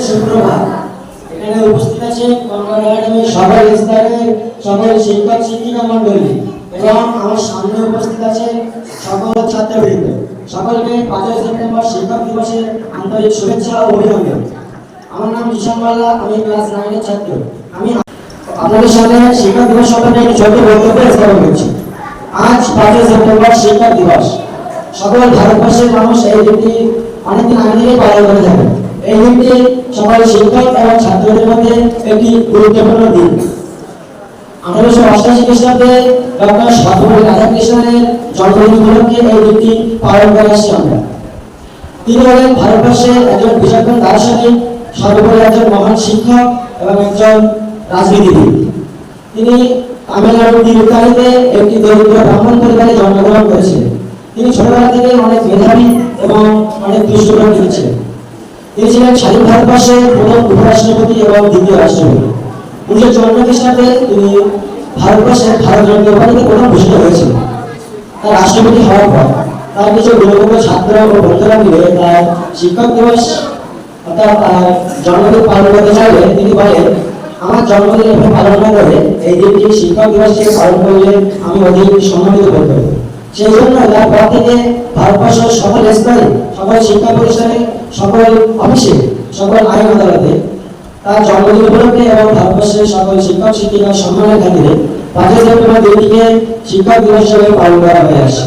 সুপ্রভাত এখানে উপস্থিত আছে কনকন একাডেমির সকল স্তরের সকল শিক্ষক পাঁচই সেপ্টেম্বর শিক্ষক দিবসের আন্তরিক আমার নাম ঈশান মাল্লা, আমি ছাত্র। আমি আপনাদের সামনে শিক্ষক দিবস সম্পর্কে করছি। আজ পাঁচই সেপ্টেম্বর শিক্ষক দিবস। সকল ভারতবর্ষের মানুষ এই দিনটি অনেকদিন আগে থেকে পালন করে থাকে এই দিনটি সকল শিক্ষক এবং ছাত্রদের মধ্যে একটি গুরুত্বপূর্ণ দিন। আঠারোশো অষ্টাশি খ্রিস্টাব্দে ডক্টর সর্বপল্লী রাধাকৃষ্ণনের জন্মদিন উপলক্ষে এই দিনটি পালন করে আসছি আমরা। তিনি হলেন ভারতবর্ষের একজন বিচক্ষণ দার্শনিক, সর্বোপরি একজন মহান শিক্ষক এবং একজন রাজনীতিবিদ। তিনি তামিলনাড়ুর তিরুকালিতে একটি দরিদ্র ব্রাহ্মণ পরিবারে জন্মগ্রহণ করেছিলেন। তিনি ছোটবেলা থেকে অনেক মেধাবী এবং অনেক দুষ্ট প্রকৃতির ছিলেন তিনি ছিলেন স্বাধীন ভারতবর্ষের প্রথম উপরাষ্ট্রপতি এবং দ্বিতীয় রাষ্ট্রপতি। উনিশশো চুয়ান্ন খ্রিস্টাব্দে তিনি ভারতবর্ষের ভারত রত্ন উপাধিতে প্রথম ভূষিত হয়েছিলেন তার রাষ্ট্রপতি হওয়ার পর তার কিছু গুণগত ছাত্র ও বন্ধুরা মিলে তার শিক্ষক দিবস অর্থাৎ জন্মদিন পালন করতে চাইলে তিনি বলেন, আমার জন্মদিন পালন না করে এই দিনটি শিক্ষক দিবস হিসেবে পালন করলে আমি অধিক সম্মানিত বোধ করব সেই জন্য থেকে সকল সকল শিক্ষা প্রতিষ্ঠানে, সকল অফিসে, সকল আইন আদালতে তার জন্মদিন উপলক্ষে এবং ভারতবর্ষের সকল শিক্ষক সম্মানের খাতিরে পাঁচই সেপ্টেম্বর দিনটিকে শিক্ষক দিবস হিসেবে পালন করা হয়ে আসছে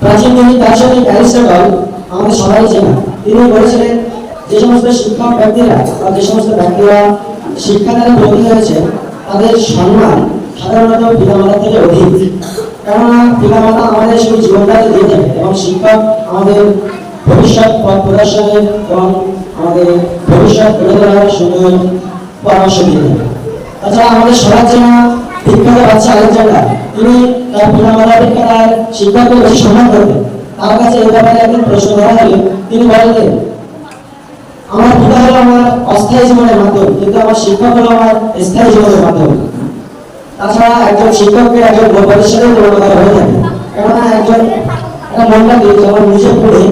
প্রাচীন দিনী দার্শনিক অ্যারিস্টটল আমাদের সবাই চেনা। তিনি বলেছিলেন, যে সমস্ত শিক্ষক ব্যক্তিরা বা যে সমস্ত ব্যক্তিরা শিক্ষা দ্বারা হয়েছে, তাদের সম্মান সাধারণত পিতামাতা থেকে অধিক। কেননা পিতামাতা আমাদের শুধু জীবনদাতা দিয়ে থাকে এবং শিক্ষক আমাদের ভবিষ্যৎ পথ প্রদর্শনের এবং আমাদের ভবিষ্যৎ গড়ে তোলার সুন্দর পরামর্শ দিয়ে থাকে তাছাড়া আমাদের সবার জন্য বিখ্যাত বাচ্চা আলেকজান্ডার, তিনি তার পিতামাতা অপেক্ষা তার শিক্ষককে বেশি সম্মান করতেন। তার কাছে এই ব্যাপারে একদিন প্রশ্ন করা হলে, তিনি বললেন আমার পিতা হলো আমার অস্থায়ী জীবনের মাধ্যম, কিন্তু আমার শিক্ষক হলো আমার স্থায়ী জীবনের মাধ্যম। তাছাড়া একজন শিক্ষককে একজন হয়ে থাকে। কেননা একজন যখন নিজে পড়ে,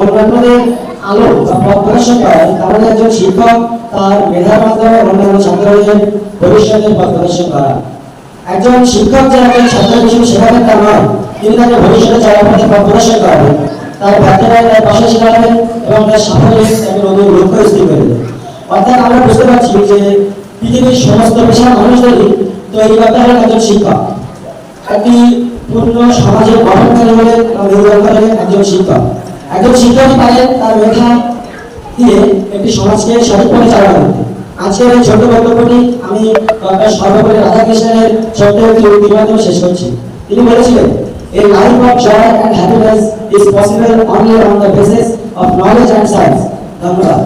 অন্যান্যদের আলো বা পথ প্রদর্শন করে তাহলে একজন শিক্ষক তার মেধার মাধ্যমে অন্যান্য ছাত্রদের প্রদর্শন করা একজন শিক্ষক যে একজন তা নয়। তিনি তাকে ভবিষ্যতে চলার পথে প্রদর্শন করাবেন তার ব্যর্থতায় তার পাশে শেখাবেন এবং তার সাফল্যে তাকে নতুন লক্ষ্য স্থির করবেন অর্থাৎ আমরা বুঝতে পারছি যে পৃথিবীর সমস্ত পেশার মানুষদেরই তৈরি করতে একজন শিক্ষক। একটি পূর্ণ সমাজের গঠনকারী হলেন একজন শিক্ষক? একজন শিক্ষকই পারেন তার মেধা দিয়ে একটি সমাজকে সঠিকভাবে চালানো আজকের এই ছোট বক্তব্যটি আমি ডক্টর সর্বপল্লী রাধাকৃষ্ণনের ছোট্ট একটি শেষ করছি। তিনি বলেছিলেন, A life of joy and happiness is possible only on the basis of knowledge and. ধন্যবাদ.